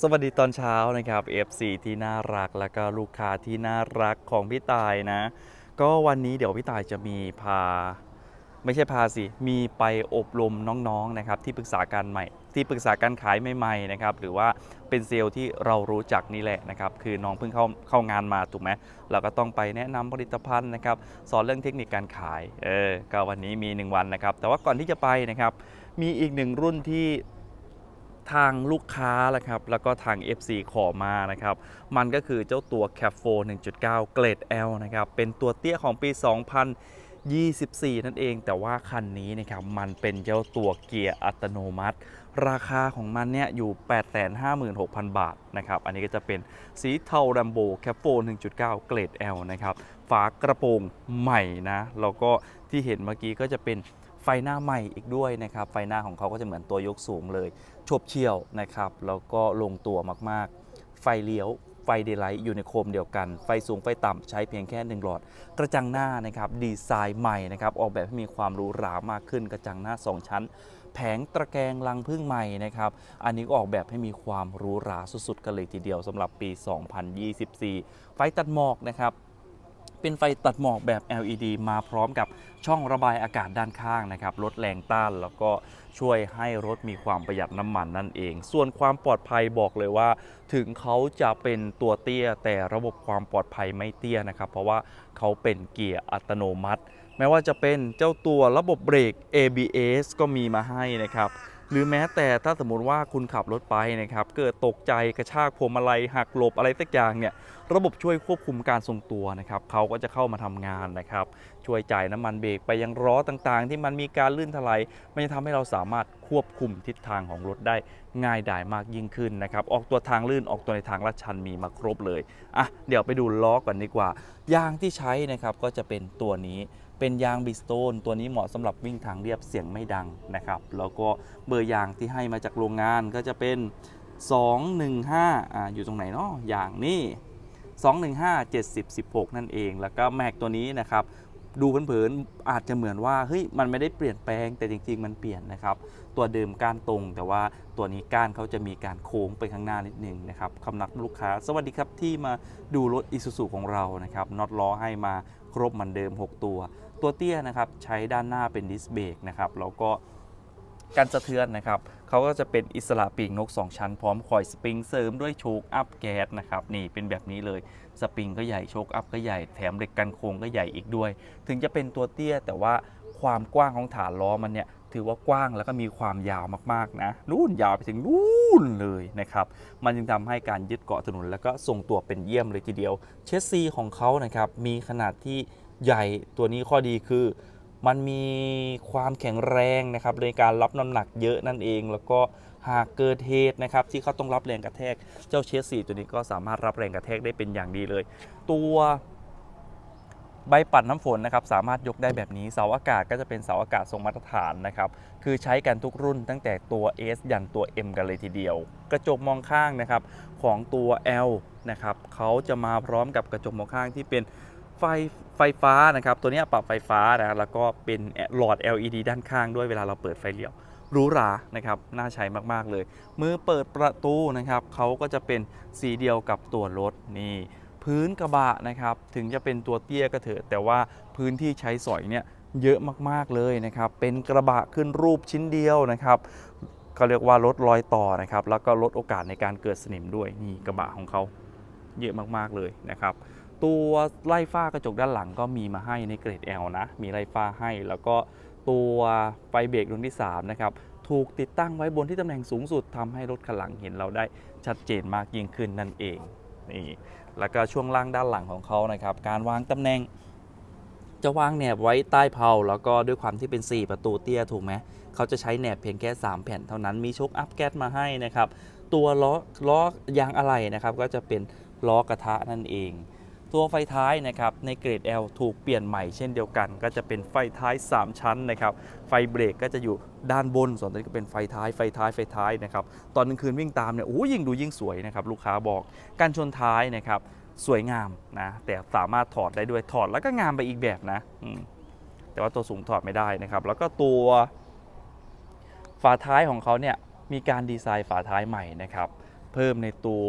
สวัสดีตอนเช้านะครับ FC ที่น่ารักแล้วก็ลูกค้าที่น่ารักของพี่ตายนะ ก็วันนี้เดี๋ยวพี่ตายจะมีพา ไม่ใช่พาสิ มีไปอบรมน้องๆนะครับที่ปรึกษาการใหม่ ที่ปรึกษาการขายใหม่ๆนะครับหรือว่าเป็นเซลล์ที่เรารู้จักนี่แหละนะครับคือน้องเพิ่งเข้าเข้างานมาถูกไหมเราก็ต้องไปแนะนำผลิตภัณฑ์นะครับสอนเรื่องเทคนิคการขายเออก็วันนี้มี 1 วันนะครับแต่ว่าก่อนที่จะไปนะครับมีอีกหนึ่งรุ่นที่ ทางลูกค้าละครับแล้วก็ทาง FC ขอมานะครับมันก็คือเจ้าตัว c a p 4 1.9 เกรด L นะครับเป็นตัวเตี้ยของปี 2024 นั่นเอง แต่ว่าคันนี้นะครับมันเป็นเจ้าตัวเกียร์อัตโนมัติ ราคาของมันเนี่ยอยู่ 856,000 บาทนะครับอันนี้ก็จะเป็นสีเทาแรมโบ c a p 4 1.9 เกรด L นะครับฝากระโปรงใหม่นะแล้วก็ที่เห็นเมื่อกี้ก็จะเป็น ไฟหน้าใหม่อีกด้วยนะครับ ไฟหน้าของเขาก็จะเหมือนตัวยกสูงเลยชบเชี่ยวนะครับ แล้วก็ลงตัวมากๆ ไฟเลี้ยวไฟเดย์ไลท์อยู่ในโคมเดียวกัน ไฟสูงไฟต่ำใช้เพียงแค่หนึ่งหลอด กระจังหน้านะครับดีไซน์ใหม่นะครับออกแบบให้มีความหรูหรามากขึ้น กระจังหน้า 2 ชั้น แผงตะแกรงลังพึ่งใหม่นะครับอันนี้ก็ออกแบบให้มีความหรูหราสุดๆกันเลยทีเดียวสำหรับปี 2024 ไฟตัดหมอกนะครับ เป็นไฟตัดหมอกแบบ LED มาพร้อมกับช่องระบายอากาศด้านข้างนะครับลดแรงต้านแล้วก็ช่วยให้รถมีความประหยัดน้ำมันนั่นเอง ส่วนความปลอดภัยบอกเลยว่า ถึงเขาจะเป็นตัวเตี้ย แต่ระบบความปลอดภัยไม่เตี้ยนะครับ เพราะว่าเขาเป็นเกียร์อัตโนมัติแม้ว่าจะเป็นเจ้าตัวระบบเบรก ABS ก็มีมาให้นะครับ หรือแม้แต่ถ้าสมมติว่าคุณขับรถไปนะครับเกิดตกใจกระชากพวงมาลัยหักหลบอะไรสักอย่างเนี่ยระบบช่วยควบคุมการทรงตัวนะครับเขาก็จะเข้ามาทำงานนะครับช่วยจ่ายน้ำมันเบรกไปยังล้อต่างๆ ที่มันมีการลื่นถลายมันจะทำให้เราสามารถควบคุมทิศทางของรถได้ง่ายดายมากยิ่งขึ้นนะครับออกตัวทางลื่นออกตัวในทางลาดชันมีมาครบเลยอะเดี๋ยวไปดูล้อก่อนดีกว่า ยางที่ใช้นะครับก็จะเป็นตัวนี้ เป็นยางบิสโตนตัวนี้เหมาะสำหรับวิ่งทางเรียบเสียงไม่ดังนะครับ แล้วก็เบอร์ยางที่ให้มาจากโรงงานก็จะเป็น 215อ่าอยู่ตรงไหนเนาะอย่างนี้ 215 70 16 นั่นเอง แล้วก็แม็กตัวนี้นะครับดูเผินๆอาจจะเหมือนว่าเฮ้ยมันไม่ได้เปลี่ยนแปลงแต่จริง ๆ มันเปลี่ยนนะครับ ตัวเดิมก้านตรง แต่ว่าตัวนี้ก้านเขาจะมีการโค้งไปข้างหน้านิดนึงนะครับคำนับลูกค้า สวัสดีครับที่มาดูรถ Isuzu ของเรานะครับน็อตล้อให้มาครบเหมือนเดิม 6 ตัว ตัวเตี้ยนะครับใช้ด้านหน้าเป็นดิสเบรกนะครับแล้วก็การสะเทือนนะครับเขาก็จะเป็นอิสระปีกนก 2 ชั้น พร้อมคอยสปริงเสริมด้วยโชคอัพแก๊สนะครับนี่เป็นแบบนี้เลยสปริงก็ใหญ่โชคอัพก็ใหญ่แถมเหล็กกันโค้งก็ใหญ่อีกด้วย ถึงจะเป็นตัวเตี้ยแต่ว่าความกว้างของฐานล้อมันเนี่ยถือว่ากว้างแล้วก็มีความยาวมากๆนะนู่นยาวไปถึงนู่นเลยนะครับมันจึงทำให้การยึดเกาะถนนแล้วก็ทรงตัวเป็นเยี่ยมเลยทีเดียว เชสซีของเขานะครับมีขนาดที่ ใหญ่ตัวนี้ข้อดีคือ มันมีความแข็งแรงนะครับในการรับน้ำหนักเยอะนั่นเอง แล้วก็หากเกิดเหตุนะครับที่เขาต้องรับแรงกระแทก เจ้าเชสซีตัวนี้ก็สามารถรับแรงกระแทกได้เป็นอย่างดีเลย ตัวใบปัดน้ำฝนนะครับสามารถยกได้แบบนี้เสาอากาศก็จะเป็นเสาอากาศทรงมาตรฐานนะครับคือใช้กันทุกรุ่นตั้งแต่ตัว S ยันตัว M กันเลยทีเดียว กระจกมองข้างนะครับของตัว L นะครับเขาจะมาพร้อมกับกระจกมองข้างที่เป็น ไฟไฟฟ้านะครับตัวนี้ปรับไฟฟ้านะแล้วก็เป็นหลอด LED ด้านข้างด้วยเวลาเราเปิดไฟเลี้ยวหรูหรานะครับน่าใช้มากๆเลย มือเปิดประตูนะครับเขาก็จะเป็นสีเดียวกับตัวรถนี่พื้นกระบะนะครับถึงจะเป็นตัวเตี้ยก็เถอะแต่ว่าพื้นที่ใช้สอยเนี่ยเยอะมากๆเลยนะครับเป็นกระบะขึ้นรูปชิ้นเดียวนะครับเขาเรียกว่าลดรอยต่อนะครับแล้วก็ลดโอกาสในการเกิดสนิมด้วยนี่กระบะของเขาเยอะมากๆเลยนะครับ ตัวไล่ฝ้ากระจกด้านหลังก็มีมาให้ในเกรด L นะ มีไล่ฝ้าให้ แล้วก็ตัวไฟเบรกดวงที่ 3 นะครับ ถูกติดตั้งไว้บนที่ตำแหน่งสูงสุดทำให้รถคันหลังเห็นเราได้ชัดเจนมากยิ่งขึ้นนั่นเองนี่แล้วก็ช่วงล่างด้านหลังของเขานะครับ การวางตำแหน่ง จะวางแหนบไว้ใต้เพลาแล้วก็ด้วยความที่เป็น 4 ประตูเตี้ยถูกไหมเขาจะใช้แหนบเพียงแค่ 3 แผ่นเท่านั้นมีโชคอัพแก๊สมาให้นะครับ ตัวล้อล้อยางอะไหล่นะครับ ก็จะเป็นล้อกระทะนั่นเอง ตัวไฟท้ายนะครับในเกรด L ถูกเปลี่ยนใหม่เช่นเดียวกัน ก็จะเป็นไฟท้าย 3 ชั้นนะครับไฟเบรกก็จะอยู่ด้านบน ส่วนตัวนี้ก็เป็นไฟท้ายไฟท้ายไฟท้ายนะครับตอนกลางคืนวิ่งตามเนี่ยโอ้ยิ่งดูยิ่งสวยนะครับลูกค้าบอกการชนท้ายนะครับสวยงามนะแต่สามารถถอดได้ด้วยถอดแล้วก็งามไปอีกแบบนะแต่ว่าตัวสูงถอดไม่ได้นะครับ แล้วก็ตัวฝาท้ายของเขาเนี่ยมีการดีไซน์ฝาท้ายใหม่นะครับ เพิ่มในตัว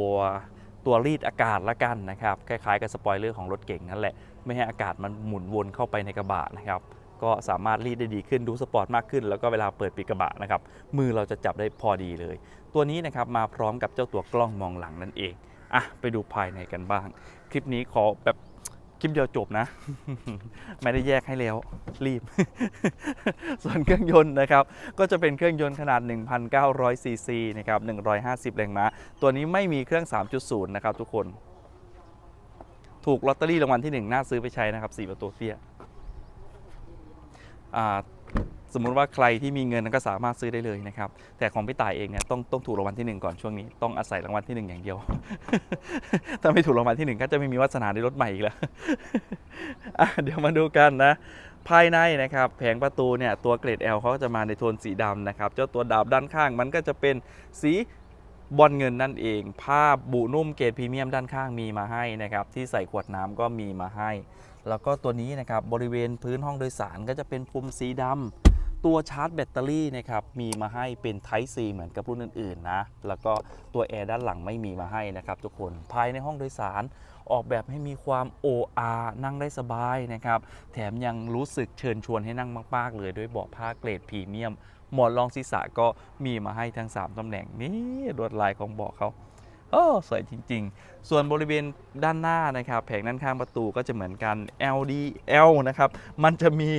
ตัวรีดอากาศละกันนะครับคล้ายๆกับสปอยเลอร์ของรถเก่งนั่นแหละ ไม่ให้อากาศมันหมุนวนเข้าไปในกระบะนะครับก็สามารถรีดได้ดีขึ้นดูสปอร์ตมากขึ้น แล้วก็เวลาเปิดปิดกระบะนะครับมือเราจะจับได้พอดีเลย ตัวนี้นะครับมาพร้อมกับเจ้าตัวกล้องมองหลังนั่นเองอะไปดูภายในกันบ้าง คลิปนี้ขอแบบ ลิปเดียวจบนะ ไม่ได้แยกให้แล้วรีบ ส่วนเครื่องยนต์นะครับ ก็จะเป็นเครื่องยนต์ขนาด 1,900 ซีซีนะครับ 150 แรงม้า ตัวนี้ไม่มีเครื่อง 3.0 นะครับทุกคน ถูกลอตเตอรี่รางวัลที่ 1 น่าซื้อไปใช้นะครับ 4 ประตูเตี้ย สมมุติว่าใครที่มีเงินก็สามารถซื้อได้เลยนะครับ แต่ของพี่ต่ายเองเนี่ยต้องต้องถูกรางวัลที่ 1 ก่อนช่วงนี้ ต้องอาศัยรางวัลที่ 1 อย่างเดียว ถ้าไม่ถูกรางวัลที่ 1 ก็จะไม่มีวาสนาได้รถใหม่อีกแล้วเดี๋ยวมาดูกันนะ ภายในนะครับแผงประตูเนี่ยตัวเกรด L เขาก็จะมาในโทนสีดำนะครับ เจ้าตัวดาบด้านข้างมันก็จะเป็นสีบอลเงินนั่นเอง ผ้าบุนุ่มเกรดพรีเมียมด้านข้างมีมาให้นะครับที่ใส่ขวดน้ำก็มีมาให้ แล้วก็ตัวนี้นะครับบริเวณพื้นห้องโดยสารก็จะเป็นพรมสีดำ ตัวชาร์จแบตเตอรี่นะครับมีมาให้เป็น Type C เหมือนกับรุ่นอื่นๆนะแล้วก็ตัวแอร์ด้านหลังไม่มีมาให้นะครับทุกคนภายในห้องโดยสารออกแบบให้มีความ OR นั่งได้สบายนะครับ แถมยังรู้สึกเชิญชวนให้นั่งมาก ๆ เลยด้วยเบาะผ้าเกรดพรีเมียม หมอนรองศีรษะก็มีมาให้ทั้ง 3ตำแหน่งนี่ลวดลายของเบาะเขา โอ้สวยจริง ๆ ส่วนบริเวณด้านหน้านะครับ แผงด้านข้างประตูก็จะเหมือนกัน LDL นะครับ มันจะมี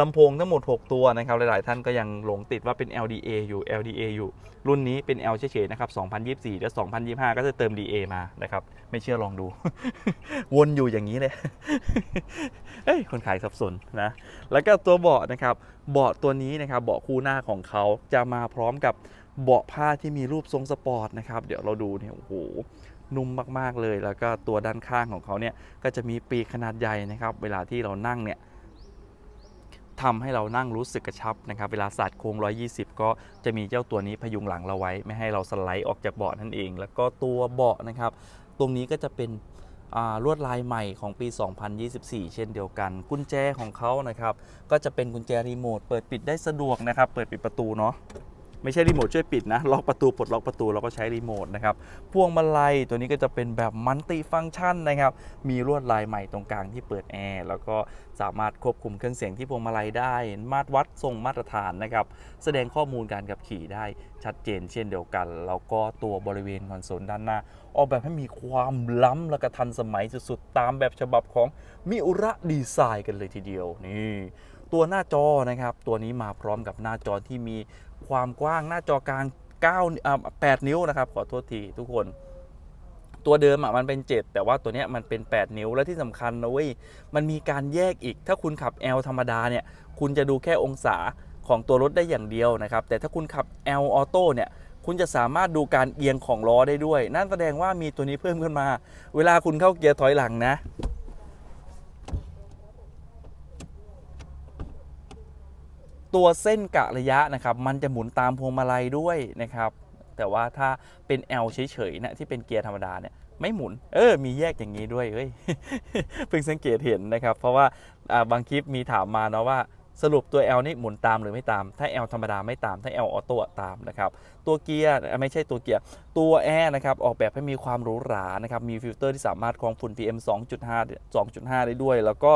ลำโพงทั้งหมด 6 ตัวนะครับ หลาย ๆ ท่านก็ยังหลงติดว่าเป็น LDA อยู่ LDA อยู่ รุ่นนี้เป็น L เฉยๆนะครับ 2024 แล้ว2025 ก็จะเติม DA มานะครับ ไม่เชื่อลองดู วนอยู่อย่างนี้เลยเอ้ย คนขายสับสนนะ แล้วก็ตัวเบาะนะครับ เบาะตัวนี้นะครับ เบาะคู่หน้าของเขาจะมาพร้อมกับ เบาะผ้าที่มีรูปทรงสปอร์ตนะครับ เดี๋ยวเราดูเนี่ยโอ้โหนุ่มมากๆเลย แล้วก็ตัวด้านข้างของเขาเนี่ยก็จะมีปีกขนาดใหญ่นะครับ เวลาที่เรานั่งเนี่ยทำให้เรานั่งรู้สึกกระชับนะครับ เวลาสาดโค้ง 120 ก็จะมีเจ้าตัวนี้พยุงหลังเราไว้ ไม่ให้เราสไลด์ออกจากเบาะนั่นเอง แล้วก็ตัวเบาะนะครับ ตรงนี้ก็จะเป็นลวดลายใหม่ของปี 2024 เช่นเดียวกัน กุญแจของเขานะครับ ก็จะเป็นกุญแจรีโมท เปิดปิดได้สะดวกนะครับ เปิดปิดประตูเนาะ ไม่ใช่รีโมทช่วยปิดนะ ล็อกประตูปลดล็อกประตูเราก็ใช้รีโมทนะครับ พวงมาลัยตัวนี้ก็จะเป็นแบบมัลติฟังก์ชันนะครับ มีลวดลายใหม่ตรงกลางที่เปิดแอร์ แล้วก็สามารถควบคุมเครื่องเสียงที่พวงมาลัยได้ มาตรวัดทรงมาตรฐานนะครับ แสดงข้อมูลการขับขี่ได้ชัดเจนเช่นเดียวกัน แล้วก็ตัวบริเวณคอนโซลด้านหน้า ออกแบบให้มีความล้ำและก็ทันสมัยสุดๆ ตามแบบฉบับของมิอุระดีไซน์กันเลยทีเดียวนี่ตัวหน้าจอนะครับ ตัวนี้มาพร้อมกับหน้าจอที่มีความกว้างหน้าจอกลาง9อ่า8นิ้วนะครับ ขอโทษทีทุกคน ตัวเดิมอะมันเป็น 7 แต่ว่าตัวเนี้ยมันเป็น 8 นิ้ว และที่สำคัญนะเว้ย มันมีการแยกอีก ถ้าคุณขับ L ธรรมดาเนี่ย คุณจะดูแค่องศาของตัวรถได้อย่างเดียวนะครับ แต่ถ้าคุณขับ L Auto เนี่ยคุณจะสามารถดูการเอียงของล้อได้ด้วย นั่นแสดงว่ามีตัวนี้เพิ่มขึ้นมา เวลาคุณเข้าเกียร์ถอยหลังนะ ตัวเส้นกะระยะนะครับมันจะหมุนตามพวงมาลัยด้วยนะครับ แต่ว่าถ้าเป็น L เฉยๆนะที่เป็นเกียร์ธรรมดาเนี่ยไม่หมุน เออ มีแยกอย่างนี้ด้วยเฮ้ยเพิ่งสังเกตเห็นนะครับ เพราะว่าบางคลิปมีถามมาเนาะว่าสรุปตัว L นี่หมุนตามหรือไม่ตาม ถ้า L ธรรมดาไม่ตาม ถ้า L ออโต้ตามนะครับ ตัวเกียร์ไม่ใช่ตัวเกียร์ ตัวแอร์นะครับออกแบบให้มีความหรูหรานะครับ มีฟิลเตอร์ที่สามารถกรองฝุ่น PM 2.5 2.5 ได้ด้วย แล้วก็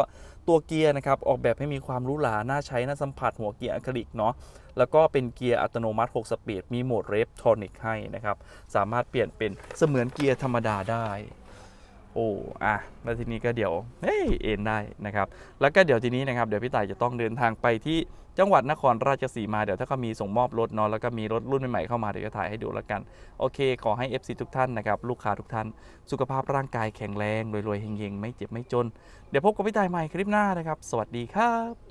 ตัวเกียร์นะครับออกแบบให้มีความรู้หราน่าใช้น่าสัมผัสหัวเกียร์อะคริลิกเนาะแล้วก็เป็นเกียร์อัตโนมัติ 6 สปีดมีโหมดเรฟทอนิกให้นะครับสามารถเปลี่ยนเป็นเสมือนเกียร์ธรรมดาได้ โอ้อะแล้วทีนี้ก็เดี๋ยวเฮ้ยเอ็นได้นะครับ แล้วก็เดี๋ยวทีนี้นะครับเดี๋ยวพี่ต่ายจะต้องเดินทางไปที่จังหวัดนครราชสีมาเดี๋ยวถ้าเขามีส่งมอบรถเนาะแล้วก็มีรถรุ่นใหม่ๆเข้ามาเดี๋ยวจะถ่ายให้ดูแล้วกัน โอเค ขอให้ FC ทุกท่านนะครับลูกค้าทุกท่าน สุขภาพร่างกายแข็งแรงรวยๆเฮงๆ ไม่เจ็บไม่จน เดี๋ยวพบกับพี่ต่ายใหม่คลิปหน้านะครับ สวัสดีครับ